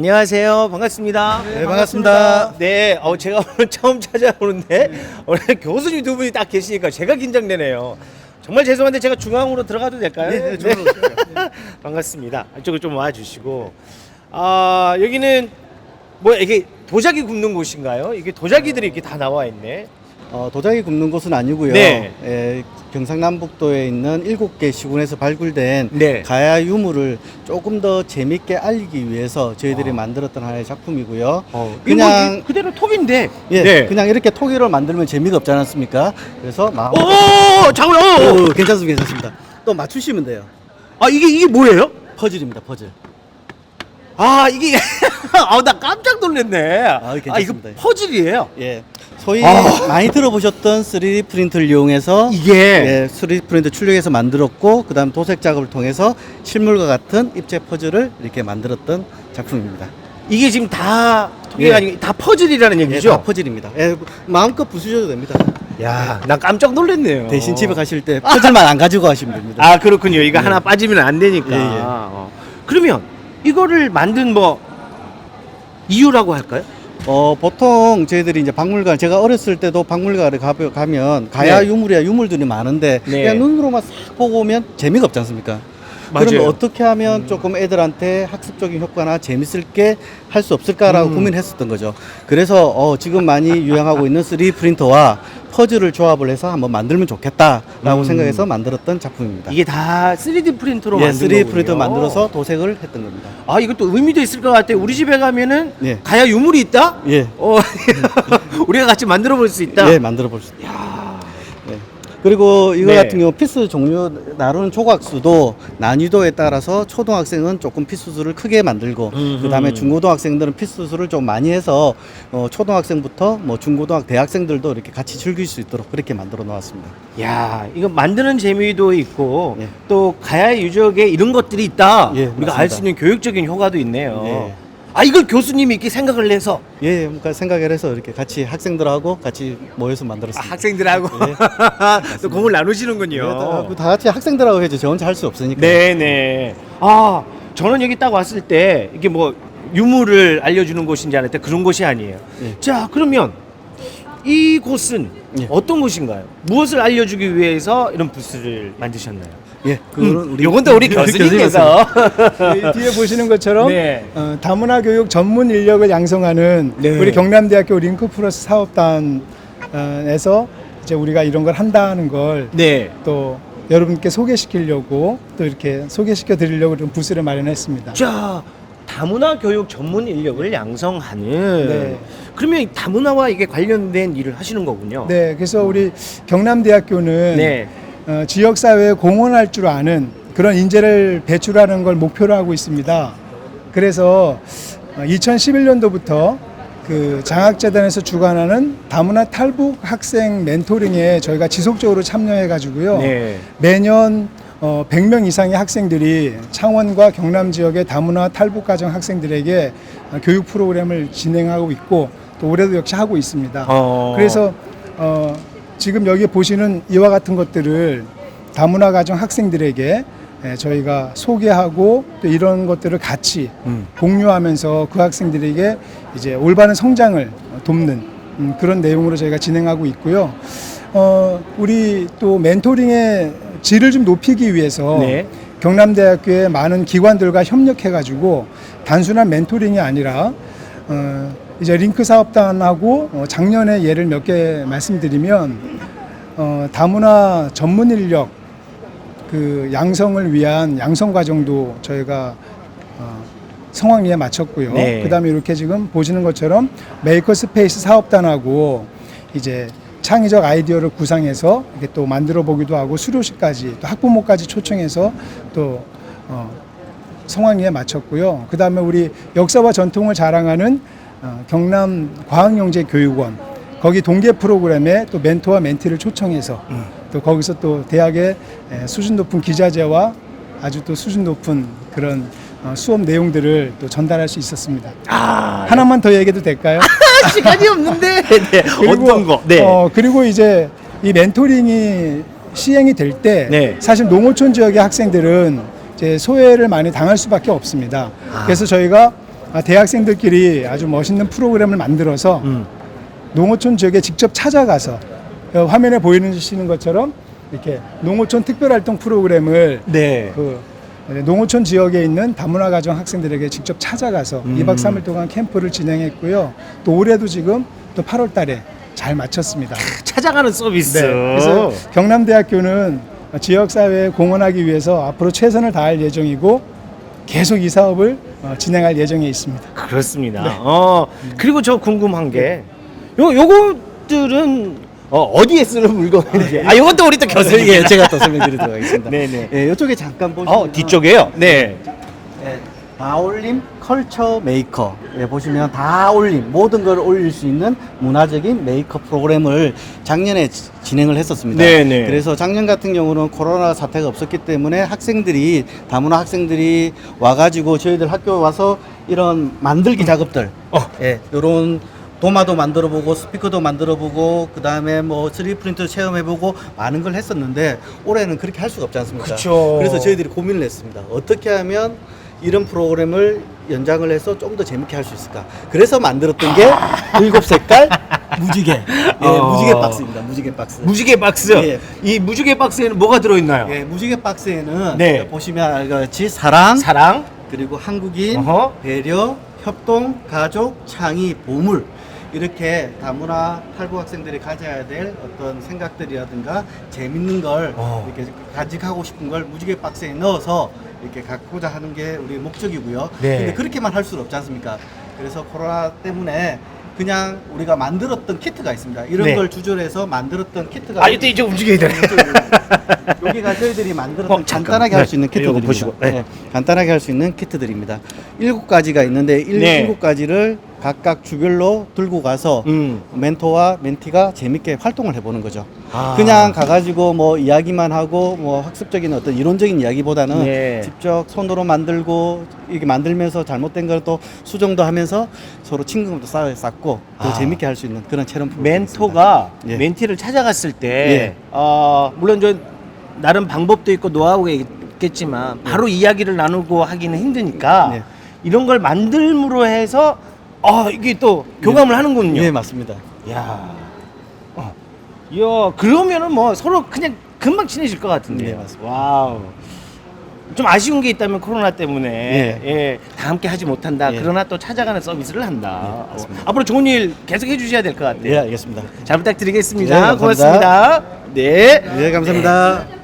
안녕하세요. 반갑습니다. 네, 반갑습니다. 네, 어, 제가 오늘 처음 찾아오는데 오늘 교수님 두 분이 딱 계시니까 제가 긴장되네요. 정말 죄송한데 제가 중앙으로 들어가도 될까요? 네, 네, 중앙으로 반갑습니다. 이쪽으로 좀 와주시고 아 여기는 뭐 이게 도자기 굽는 곳인가요? 이게 도자기들이 이렇게 다 나와 있네. 어, 도자기 굽는 곳은 아니고요. 네. 에, 경상남북도에 있는 일곱 개 시군에서 발굴된 네. 가야 유물을 조금 더 재밌게 알리기 위해서 저희들이 만들었던 하나의 작품이고요. 어, 그냥 이거 그대로 톱인데. 예, 네. 그냥 이렇게 토기로 만들면 재미가 없지 않습니까? 그래서 막 오, 잠깐. 어, 오, 괜찮습니다, 괜찮습니다. 또 맞추시면 돼요. 아 이게 이게 뭐예요? 퍼즐입니다, 퍼즐. 아 이게 아나 깜짝 놀랐네. 아, 이거 괜찮습니다. 퍼즐이에요. 예. 소위 아. 많이 들어보셨던 3D 프린터를 이용해서 이게 예, 3D 프린터 출력해서 만들었고 그다음 도색 작업을 통해서 실물과 같은 입체 퍼즐을 이렇게 만들었던 작품입니다. 이게 지금 다 이게 예. 아니고 다 퍼즐이라는 예, 얘기죠. 다 퍼즐입니다. 예, 마음껏 부수셔도 됩니다. 야, 난 깜짝 놀랐네요. 대신 집에 가실 때 퍼즐만 안 가지고 가시면 됩니다. 아 그렇군요. 이거 하나 빠지면 안 되니까. 예, 예. 어. 그러면 이거를 만든 뭐 이유라고 할까요? 어, 보통 저희들이 이제 박물관 제가 어렸을 때도 박물관에 가, 가면 가야 네. 유물이야 유물들이 많은데 네. 그냥 눈으로만 싹 보고 오면 재미가 없지 않습니까? 그러면 어떻게 하면 조금 애들한테 학습적인 효과나 재밌을게 할 수 없을까라고 음. 고민했었던 거죠. 그래서 어, 지금 많이 유행하고 있는 3D 프린터와 퍼즐을 조합을 해서 한번 만들면 좋겠다라고 음. 생각해서 만들었던 작품입니다. 이게 다 3D 프린터로 예, 만든 3D 거군요. 프린터 만들어서 도색을 했던 겁니다. 아 이것도 의미도 있을 것 같아요. 우리 집에 가면은 예. 가야 유물이 있다. 예. 어, 우리가 같이 만들어 볼 수 있다. 예, 만들어 볼 수 있습니다. 네. 그리고 이거 네. 같은 경우 피스 종류 나누는 조각수도 난이도에 따라서 초등학생은 조금 피스 수를 크게 만들고 음흠. 그다음에 중고등학생들은 피스 수를 좀 많이 해서 어, 초등학생부터 뭐 중고등학 대학생들도 이렇게 같이 즐길 수 있도록 그렇게 만들어 놓았습니다. 야, 이거 만드는 재미도 있고 예. 또 가야 유적에 이런 것들이 있다. 예, 우리가 맞습니다. 알수 있는 교육적인 효과도 있네요. 예. 아, 이걸 교수님이 이렇게 생각을 해서 예, 그러니까 생각을 해서 이렇게 같이 학생들하고 같이 모여서 아, 만들었습니다. 학생들하고 예. 또 공을 나누시는군요. 네, 다, 다 같이 학생들하고 해야지 저 혼자 할 수 없으니까. 네, 네. 아, 저는 여기 딱 왔을 때 이게 뭐 유물을 알려주는 곳인지 알았는데 그런 곳이 아니에요. 예. 자, 그러면 이 곳은 예. 어떤 곳인가요? 무엇을 알려주기 위해서 이런 부스를 만드셨나요? 예, 그거는 음, 우리 요건 또 우리 교수님께서 이 뒤에 보시는 것처럼 네. 어, 다문화 교육 전문 인력을 양성하는 네. 우리 경남대학교 링크 플러스 사업단에서 이제 우리가 이런 걸 한다는 걸또 네. 여러분께 소개시키려고 또 이렇게 소개시켜 드리려고 좀 부스를 마련했습니다. 자, 다문화 교육 전문 인력을 양성하는. 네. 그러면 이 다문화와 이게 관련된 일을 하시는 거군요. 네, 그래서 우리 경남대학교는 네. 어, 지역 사회에 공헌할 줄 아는 그런 인재를 배출하는 걸 목표로 하고 있습니다. 그래서 2011년도부터 그 장학재단에서 주관하는 다문화 탈북 학생 멘토링에 저희가 지속적으로 참여해 가지고요. 네. 매년 어, 100명 이상의 학생들이 창원과 경남 지역의 다문화 탈북 가정 학생들에게 어, 교육 프로그램을 진행하고 있고 또 올해도 역시 하고 있습니다. 어. 그래서 어, 지금 여기 보시는 이와 같은 것들을 다문화 가정 학생들에게 예, 저희가 소개하고 또 이런 것들을 같이 음. 공유하면서 그 학생들에게 이제 올바른 성장을 돕는 음, 그런 내용으로 저희가 진행하고 있고요. 어, 우리 또 멘토링의 질을 좀 높이기 위해서 네. 경남대학교의 많은 기관들과 협력해가지고 단순한 멘토링이 아니라 어, 이제 링크 사업단하고 어, 작년에 예를 몇 개 말씀드리면 어, 다문화 전문 인력 그 양성을 위한 양성 과정도 저희가 어, 성황리에 마쳤고요. 네. 그다음에 이렇게 지금 보시는 것처럼 메이커 스페이스 사업단하고 이제 창의적 아이디어를 구상해서 이렇게 또 만들어 보기도 하고 수료식까지 또 학부모까지 초청해서 또 어, 성황리에 마쳤고요. 그 다음에 우리 역사와 전통을 자랑하는 어, 경남 과학영재교육원 거기 동계 프로그램에 또 멘토와 멘티를 초청해서 또 거기서 또 대학의 에, 수준 높은 기자재와 아주 또 수준 높은 그런 어, 수업 내용들을 또 전달할 수 있었습니다. 아, 하나만 더 얘기해도 될까요? 시간이 없는데. 네. 어떤 거? 네. 어, 그리고 이제 이 멘토링이 시행이 될 때 네. 사실 농어촌 지역의 학생들은 이제 소외를 많이 당할 수밖에 없습니다. 아. 그래서 저희가 아, 대학생들끼리 아주 멋있는 프로그램을 만들어서 음. 농어촌 지역에 직접 찾아가서 어, 화면에 보이시는 것처럼 이렇게 농어촌 특별활동 프로그램을 네. 그 농어촌 지역에 있는 다문화 가정 학생들에게 직접 찾아가서 음. 2박 3일 동안 캠프를 진행했고요. 또 올해도 지금 또 8월 달에 잘 마쳤습니다. 찾아가는 서비스. 네. 그래서 경남대학교는 지역 사회에 공헌하기 위해서 앞으로 최선을 다할 예정이고 계속 이 사업을 어, 진행할 예정에 있습니다. 그렇습니다. 네. 어 그리고 저 궁금한 게 요 요것들은 어, 어디에 쓰는 물건인지. 아 요것도 우리 또 교수님. 예, 제가 또 설명드리도록 하겠습니다. 네네. 예, 이쪽에 잠깐 보시면 어 뒤쪽에요. 네. 예, 다올림 컬처 메이커 예, 보시면 다올림 모든 걸 올릴 수 있는 문화적인 메이커 프로그램을 작년에 지- 진행을 했었습니다. 네네. 그래서 작년 같은 경우는 코로나 사태가 없었기 때문에 학생들이 다문화 학생들이 와가지고 저희들 학교 와서 이런 만들기 작업들, 어. 예, 이런 도마도 만들어보고 스피커도 만들어보고 그 다음에 뭐 3D 프린터 체험해보고 많은 걸 했었는데 올해는 그렇게 할 수가 없지 않습니까? 그쵸. 그래서 저희들이 고민을 했습니다. 어떻게 하면 이런 프로그램을 연장을 해서 좀 더 재밌게 할 수 있을까? 그래서 만들었던 게 일곱 색깔 무지개, 예, 어. 무지개 박스입니다. 무지개 박스. 무지개 박스. 예. 이 무지개 박스에는 뭐가 들어있나요? 예, 무지개 박스에는 네. 보시면 알같이 사랑, 사랑. 그리고 한국인, 어허. 배려, 협동, 가족, 창의, 보물 이렇게 다문화 탈북 학생들이 가져야 될 어떤 생각들이라든가 재밌는 걸 어. 이렇게 간직하고 싶은 걸 무지개 박스에 넣어서 이렇게 갖고자 하는 게 우리 목적이고요. 네. 근데 그렇게만 할 수는 없지 않습니까? 그래서 코로나 때문에 그냥 우리가 만들었던 키트가 있습니다. 이런 네. 걸 주절해서 만들었던 키트가 아 이때 이제 움직여야 되네. 여기가 저희들이 만들었던 어. 간단하게 네. 할수 있는 이거 키트들입니다. 보시고, 네. 네, 간단하게 할 수 있는 키트들입니다. 일곱 가지가 있는데 일, 네. 일곱 가지를 각각 주별로 들고 가서 음. 멘토와 멘티가 재밌게 활동을 해보는 거죠. 아. 그냥 가가지고 뭐 이야기만 하고 뭐 학습적인 어떤 이론적인 이야기보다는 네. 직접 손으로 만들고 이게 만들면서 잘못된 걸 또 수정도 하면서 서로 친근감도 쌓- 쌓고 더 아. 재밌게 할 수 있는 그런 체험 멘토가. 예. 멘티를 찾아갔을 때, 예. 어, 물론 저 나름 방법도 있고 노하우가 있겠지만 바로 이야기를 나누고 하기는 힘드니까 네. 이런 걸 만들므로 해서 어, 이게 또 교감을 하는군요. 예, 맞습니다. 야, 어. 이야, 그러면은 뭐 서로 그냥 금방 친해질 것 같은데. 네, 맞습니다. 와우. 좀 아쉬운 게 있다면 코로나 때문에 예. 예, 다 함께 하지 못한다. 예. 그러나 또 찾아가는 서비스를 한다. 네, 맞습니다. 어, 앞으로 좋은 일 계속 해주셔야 될 것 같아요. 예, 알겠습니다. 잘 부탁드리겠습니다. 네, 감사합니다. 고맙습니다. 네. 네, 감사합니다.